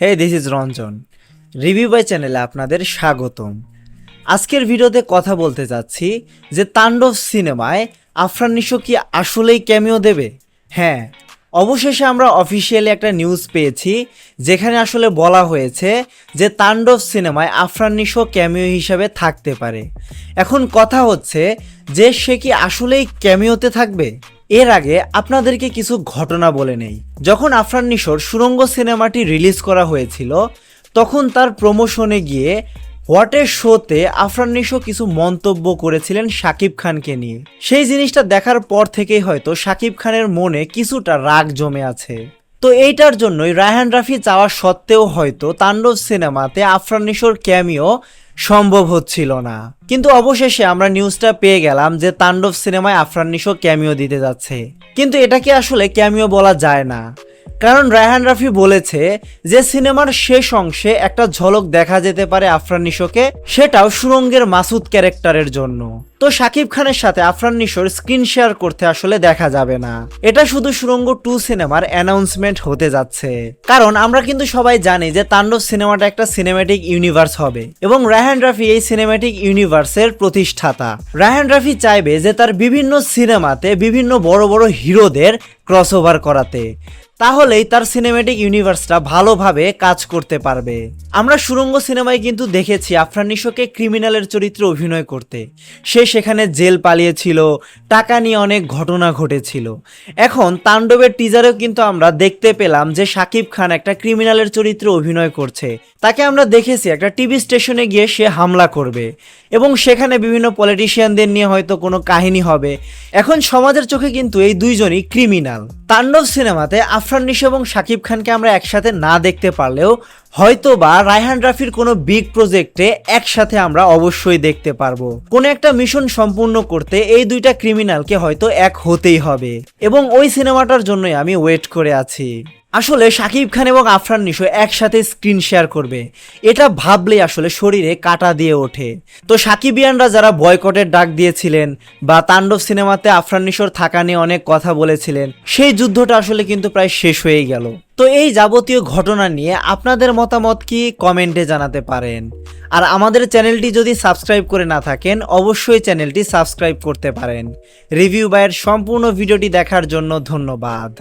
Hey this is Ranjan review by চ্যানেলে আপনাদের স্বাগতম। আজকের ভিডিওতে কথা বলতে যাচ্ছি যে তাণ্ডব সিনেমায় আফরান নিশো কি আসলেই ক্যামিও দেবে? হ্যাঁ অবশেষে আমরা অফিসিয়ালি একটা নিউজ পেয়েছি যেখানে আসলে বলা হয়েছে যে তাণ্ডব সিনেমায় আফরান নিশো ক্যামিও হিসাবে থাকতে পারে। এখন কথা হচ্ছে যে সে কি আসলেই ক্যামিওতে থাকবে? এর আগে আপনাদেরকে কিছু ঘটনা বলে নেই। যখন আফরান নিশোর সুরঙ্গ সিনেমাটি রিলিজ করা হয়েছিল, তখন তার প্রমোশনে গিয়ে হোয়াটের শোতে আফরান নিশো কিছু মন্তব্য করেছিলেন শাকিব খানকে নিয়ে। সেই জিনিসটা দেখার পর থেকেই হয়তো শাকিব খানের মনে কিছুটা রাগ জমে আছে। তো এইটার জন্যই রায়হান রাফি চাওয়া সত্ত্বেও হয়তো তাণ্ডব সিনেমাতে আফরান নিশোর ক্যামিও সম্ভব হচ্ছিল না। কিন্তু অবশেষে আমরা নিউজটা পেয়ে গেলাম যে তাণ্ডব সিনেমায় আফরান নিশো ক্যামিও দিতে যাচ্ছে। কিন্তু এটাকে আসলে ক্যামিও বলা যায় না? কারণ রায়হান রাফি বলেছে যে সিনেমার শেষ অংশে একটা ঝলক দেখা যেতে পারে আফরান নিশোকে, সেটাও সুরঙ্গের মাসুদ ক্যারেক্টারের জন্য। তো শাকিব খানের সাথে আফরান নিশোর স্ক্রিন শেয়ার করতে আসলে দেখা যাবে না। এটা শুধু সুরঙ্গ টু সিনেমার অ্যানাউন্সমেন্ট হতে যাচ্ছে। কারণ আমরা কিন্তু সবাই জানি যে তাণ্ডব সিনেমাটা একটা সিনেম্যাটিক ইউনিভার্স হবে। এবং রায়হান রাফি এই সিনেম্যাটিক ইউনিভার্সের প্রতিষ্ঠাতা। রায়হান রাফি চাইবে যে তার বিভিন্ন সিনেমাতে বিভিন্ন বড় বড় হিরোদের ক্রস ওভার করাতে। তাহলেই তার সিনেম্যাটিক ইউনিভার্সটা ভালোভাবে কাজ করতে পারবে। আমরা সুরঙ্গ সিনেমায় কিন্তু দেখেছি আফরান নিশোকে ক্রিমিনালের চরিত্রে অভিনয় করতে। সে সেখানে জেল পালিয়েছিল, টাকা নিয়ে অনেক ঘটনা ঘটেছিল। এখন তাণ্ডবের টিজারেও কিন্তু আমরা দেখতে পেলাম যে শাকিব খান একটা ক্রিমিনালের চরিত্রে অভিনয় করছে। তাকে আমরা দেখেছি একটা টিভি স্টেশনে গিয়ে সে হামলা করবে। এবং সেখানে বিভিন্ন পলিটিশিয়ানদের নিয়ে হয়তো কোনো কাহিনী হবে। এখন সমাজের চোখে কিন্তু এই দুইজনই ক্রিমিনাল তাণ্ডব সিনেমাতে আফরান নিশো এবং শাকিব খানকে আমরা একসাথে না দেখতে পারলেও হয়তো বা রায়হান রাফির কোনো বিগ প্রজেক্টে একসাথে আমরা অবশ্যই দেখতে পারব। কোনো একটা মিশন সম্পূর্ণ করতে এই দুইটা ক্রিমিনালকে হয়তো এক হতেই হবে। এবং ওই সিনেমাটার জন্যই আমি ওয়েট করে আছি। আসলে শাকিব খান এবং আফরান নিশো একসাথে স্ক্রিন শেয়ার করবে। এটা ভাবলেই আসলে শরীরে কাটা দিয়ে ওঠে। তো সাকিবিয়ানরা যারা বয়কটের ডাক দিয়েছিলেন বা তাণ্ডব সিনেমাতে আফরান নিশোর থাকা নিয়ে অনেক কথা বলেছিলেন, সেই যুদ্ধটা আসলে কিন্তু প্রায় শেষ হয়ে গেল। তো এই যাবতীয় ঘটনা নিয়ে আপনাদের মতামত কি কমেন্টে জানাতে পারেন। আর আমাদের চ্যানেলটি যদি সাবস্ক্রাইব করে না থাকেন, অবশ্যই চ্যানেলটি সাবস্ক্রাইব করতে পারেন। রিভিউ বাইয়ের সম্পূর্ণ ভিডিওটি দেখার জন্য ধন্যবাদ।